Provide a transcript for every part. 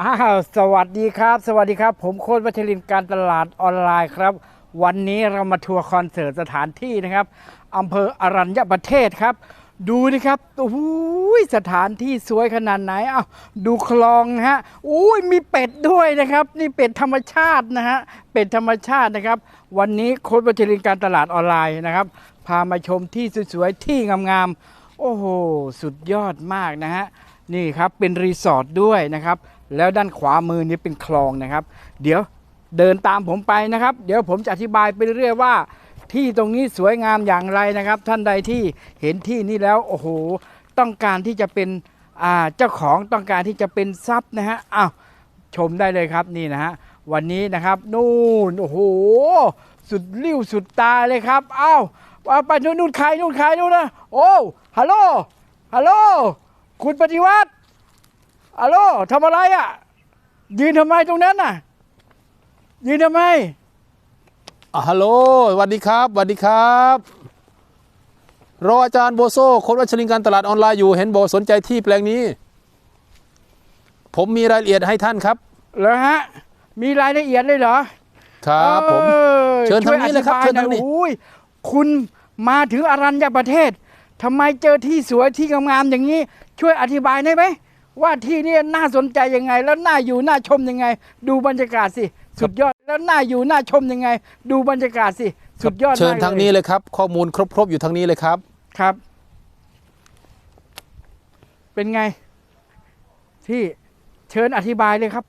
อ้าวสวัสดีครับ สวัสดีครับ ผมโค้ดวัชรินการตลาดออนไลน์ครับ วันนี้เรามาทัวร์คอนเสิร์ตสถานที่นะครับอำเภออรัญญประเทศครับ ดูนะครับโอ้โหสถานที่สวยขนาดไหนอ้าวดูคลองนะฮะอุ้ยมีเป็ดด้วยนะครับ นี่เป็ดธรรมชาตินะฮะเป็ดธรรมชาตินะครับ วันนี้โค้ดวัชรินการตลาดออนไลน์นะครับ พามาชมที่สวยๆที่งามๆโอ้โหสุดยอดมากนะฮะนี่ครับเป็นรีสอร์ทด้วยนะครับ แล้วด้านขวามือนี้เป็นคลองนะครับ เดี๋ยวเดินตามผมไปนะครับ เดี๋ยวผมจะอธิบายไปเรื่อยว่าที่ตรงนี้สวยงามอย่างไรนะครับ ท่านใดที่เห็นที่นี้แล้วโอ้โหต้องการที่จะเป็นเจ้าของต้องการที่จะเป็นทรัพย์นะฮะอ้าวชมได้เลยครับนี่นะฮะวันนี้นะครับ นู่นโอ้โหสุดริ้วสุดตาเลยครับอ้าวว่าไปนู่นนู่นใครนู่นใครนู่นนะโอ้ฮัลโหลฮัลโหลคุณปฏิวัติ ฮัลโหลทำอะไรอะ ยืนทำไมตรงนั้นน่ะ ยืนทำไมอะฮัลโหลสวัสดีครับสวัสดีครับ รออาจารย์โบโซโค้ดวัชรินทร์การตลาดออนไลน์อยู่ เห็นบอกสนใจที่แปลงนี้ ผมมีรายละเอียดให้ท่านครับ เหรอฮะ มีรายละเอียดเลยเหรอครับผมออเชิญทางนี้เลยครับช่วอธิเชิญทางนี้หอยอุ้ยคุณมาถึงอรัญญประเทศทำไมเจอที่สวยที่งามๆอย่างนี้ ช่วยอธิบายได้ไหม ว่าที่นี่น่าสนใจยังไง แล้วน่าอยู่น่าชมยังไง ดูบรรยากาศสิสุดยอดแล้วน่าอยู่น่าชมยังไง ดูบรรยากาศสิสุดยอดเชิญมกลยทางนี้เลยครับ ข้อมูลครบๆอยู่ทางนี้เลยครับครับ เป็นไง ที่เชิญอธิบายเลยครับ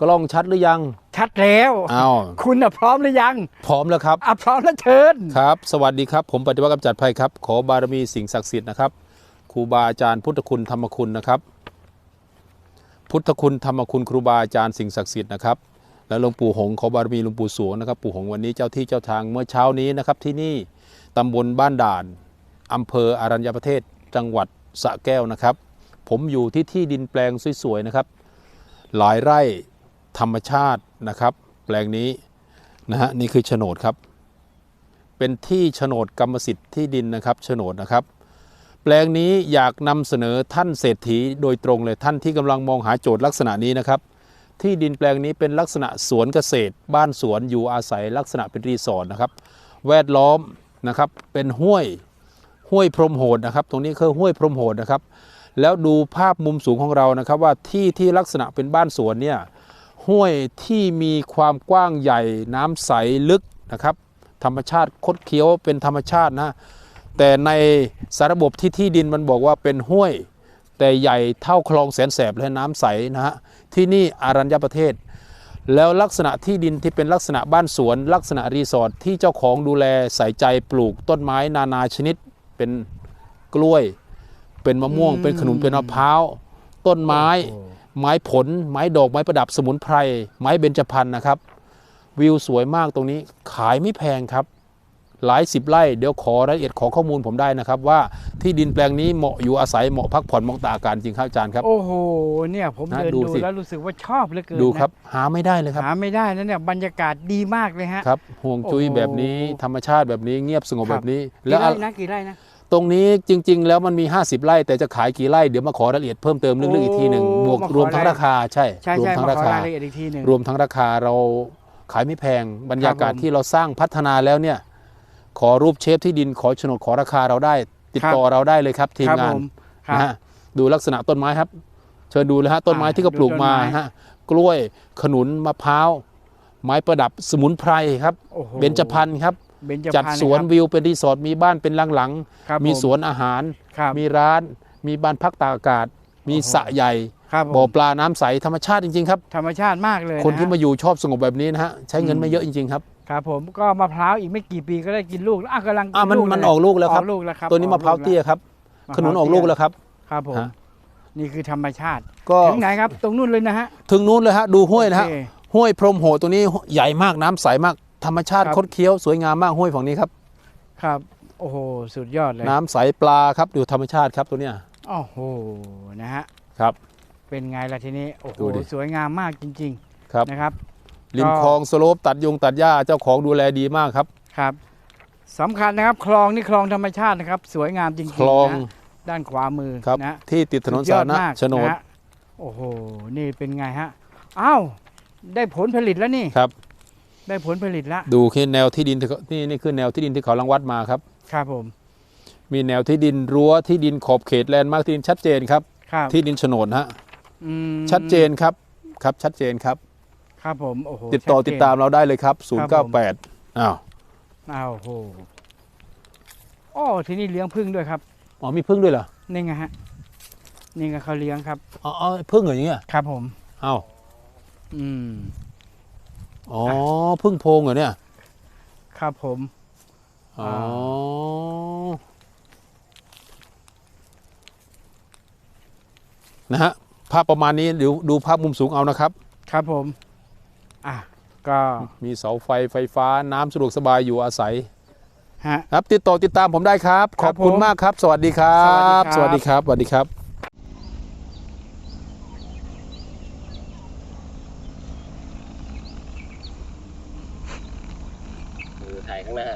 กล้องชัดหรือยัง ชัดแล้วอ้าวคุณน่ะพร้อมหรือยัง พร้อมแล้วครับอะพร้อมแล้วเชิญครับ สวัสดีครับ ผมปฏิวัติกำจัดภัยครับ ขอบารมีสิ่งศักดิ์สิทธิ์นะครับครูบาอาจารย์พุทธคุณธรรมคุณนะครับ พุทธคุณธรรมคุณครูบาอาจารย์สิ่งศักดิ์สิทธิ์นะครับแล้วหลวงปู่หงส์ขอบารมีหลวงปู่สวงนะครับปู่หงส์วันนี้เจ้าที่เจ้าทางเมื่อเช้านี้นะครับที่นี่ตำบลบ้านด่านอำเภออารัญญประเทศจังหวัดสระแก้วนะครับ ผมอยู่ที่ที่ดินแปลงสวยๆนะครับ หลายไร่ ธรรมชาตินะครับ แปลงนี้นะฮะนี่คือโฉนดครับ เป็นที่โฉนดกรรมสิทธิ์ที่ดินนะครับโฉนดนะครับ แปลงนี้อยากนำเสนอท่านเศรษฐีโดยตรงเลยท่านที่กำลังมองหาโจทย์ลักษณะนี้นะครับ ที่ดินแปลงนี้เป็นลักษณะสวนเกษตร บ้านสวนอยู่อาศัยลักษณะเป็นรีสอร์ทนะครับ แวดล้อมนะครับเป็นห้วยห้วยพรมโหดนะครับ ตรงนี้คือห้วยพรมโหดนะครับ แล้วดูภาพมุมสูงของเรานะครับว่าที่ที่ลักษณะเป็นบ้านสวนเนี่ย ห้วยที่มีความกว้างใหญ่น้ำใสลึกนะครับ ธรรมชาติคดเคี้ยวเป็นธรรมชาตินะแต่ในสารบบที่ที่ดินมันบอกว่าเป็นห้วย แต่ใหญ่เท่าคลองแสนแสบและน้ำใสนะฮะที่นี่อารัญญประเทศ แล้วลักษณะที่ดินที่เป็นลักษณะบ้านสวน ลักษณะรีสอร์ทที่เจ้าของดูแลใส่ใจปลูกต้นไม้นานาชนิด เป็นกล้วย เป็นมะม่วง เป็นขนุนเป็นมะพร้าวต้นไม้ ไม้ผล ไม้ดอกไม้ประดับสมุนไพร ไม้เบญจพรรณนะครับ วิวสวยมากตรงนี้ขายไม่แพงครับ หลายสิบไร่เดี๋ยวขอรายละเอียดขอข้อมูลผมได้นะครับ ว่าที่ดินแปลงนี้เหมาะอยู่อาศัยเหมาะพักผ่อนเหมองตากอากาศจริงครับอาจารย์ครับ โอ้โหเนี่ยผมนะเดินดูดูสิ แล้วรู้สึกว่าชอบเหลือเกินดูนะครับหาไม่ได้เลยครับหาไม่ได้นะเนี่ยบรรยากาศดีมากเลยฮะ ครับห่วงจุ้ยโอ้โหแบบนี้ธรรมชาติแบบนี้เงียบสงบครับแบบนี้กี่แล้วไร่นะกี่ไร่นะ ตรงนี้จริง ๆ แล้วมันมี 50 ไร่ แต่จะขายกี่ไร่เดี๋ยวมาขอรายละเอียดเพิ่มเติมลึกๆอีกทีหนึ่งโอ้บวกมาขอรวมทั้งรายราคาใช่ใช่รวมใช่ทั้งมาราขอคารายละเอียดอีกทีหนึ่ง รวมทั้งราคาเราขายไม่แพงบรรยากาศผมที่เราสร้างพัฒนาแล้วเนี่ย ขอรูปเชฟที่ดินขอโฉนดขอราคาเราได้ ติดครับ ต่อเราได้เลยครับทีมครับงานผมครับนะฮะดูลักษณะต้นไม้ครับ เชิญดูเลยฮะต้นไม้อ่าที่เขาปลูกมาดูต้นไม้ ฮะกล้วยขนุนมะพร้าว ไม้ประดับสมุนไพรครับ โอ้โหเบญจพรรณครับ เบญจจัดพรรณสวนนะครับวิวเป็นรีสอร์ทมีบ้านเป็นหลังครับๆมีผสวนอาหารครับมีร้านมีบ้านพักตากอากาศ มีโอ้โหสระใหญ่ครับผมบ่อปลาน้ำใสธรรมชาติจริงๆครับธรรมชาติมากเลย คนที่ะมาอยู่ชอบสงบแบบนี้นะฮะใช้เงินอืมไม่เยอะจริงๆครับครับผมก็มะพร้าวอีกไม่กี่ปีก็ได้กินลูกแล้วอะกำลังกิอะมันลูมันเลยออกลูกแล้วครับออกลูกแล้วครับตัวนี้มะพร้าวเตี้ยครับมะพขนุนออกลูกแล้วครับ ครับผมฮะนี่คือธรรมชาติก็ถึงไหนครับ ตรงนู้นเลยนะฮะถึงนู้นเลยฮะดูห้วยนะฮะโอเคห้วยพรหมโหดตัวนี้ใหญ่มากน้ำใสมาก ธรรมชาติครับคดเคี้ยวสวยงามมากห้วยฝั่งนี้ครับ ครับ โอ้โห สุดยอดเลย น้ำใสปลาครับดูธรรมชาติครับตัวเนี้ยโอ้โห นะฮะ ครับ เป็นไงล่ะทีนี้ โอ้โห ดูดิ สวยงามมากจริงครับ ๆ นะครับ ริมก็คลองสโลปตัดยงตัดหญ้าเจ้าของดูแลดีมากครับ ครับสำคัญนะครับ คลองนี่คลองธรรมชาตินะครับ สวยงามจริงๆคลองนะด้านขวามือครับ นะที่ติดถนนสุดยสาอธาดรณะมากโฉนดะฮะโอ้โห นี่เป็นไงฮะ อ้าว ได้ผลผลิตแล้วนี่ ครับ ได้ผลผลิตแล้วดูคือแนวที่ดินที่เขานี่นี่คือแนวที่ดินที่เขารังวัดมาครับ ครับผม มีแนวที่ดินรั้วที่ดินขอบเขตแลนด์มาร์คที่ดินชัดเจนครับ ครับที่ดินโฉนดฮะอืมชัดเจนครับครับชัดเจนครับ ครับผมโอ้โหติดต่อชัเจน ติดตามเราได้เลยครับ ครับผม 098อ้าวอ้าวโหโอ้ที่นี่เลี้ยงพึ่งด้วยครับอ๋อมีพึ่งด้วยเหรอนี่ไงฮะนี่ไงเขาเลี้ยงครับ อ๋ออ๋อพึ่งเหรออย่างเงี้ยครับผม อ้าวอืม อ๋อพึ่งโพรงเหรอเนี่ย ครับผม อ๋ออ่านะฮะภาพประมาณนี้เดี๋ยวดูภาพมุมสูงเอานะครับ ครับผม อะ ก็มีเสาไฟไฟฟ้าน้ำสะดวกสบายอยู่อาศัยฮะครับติดต่อติดตามผมได้ครับคขรัอบบคุณผมมากครับ สวัสดีครับ สวัสดีครับสวัสดีครับ สวัสดีครับ มือ ถ่ายข้างหน้า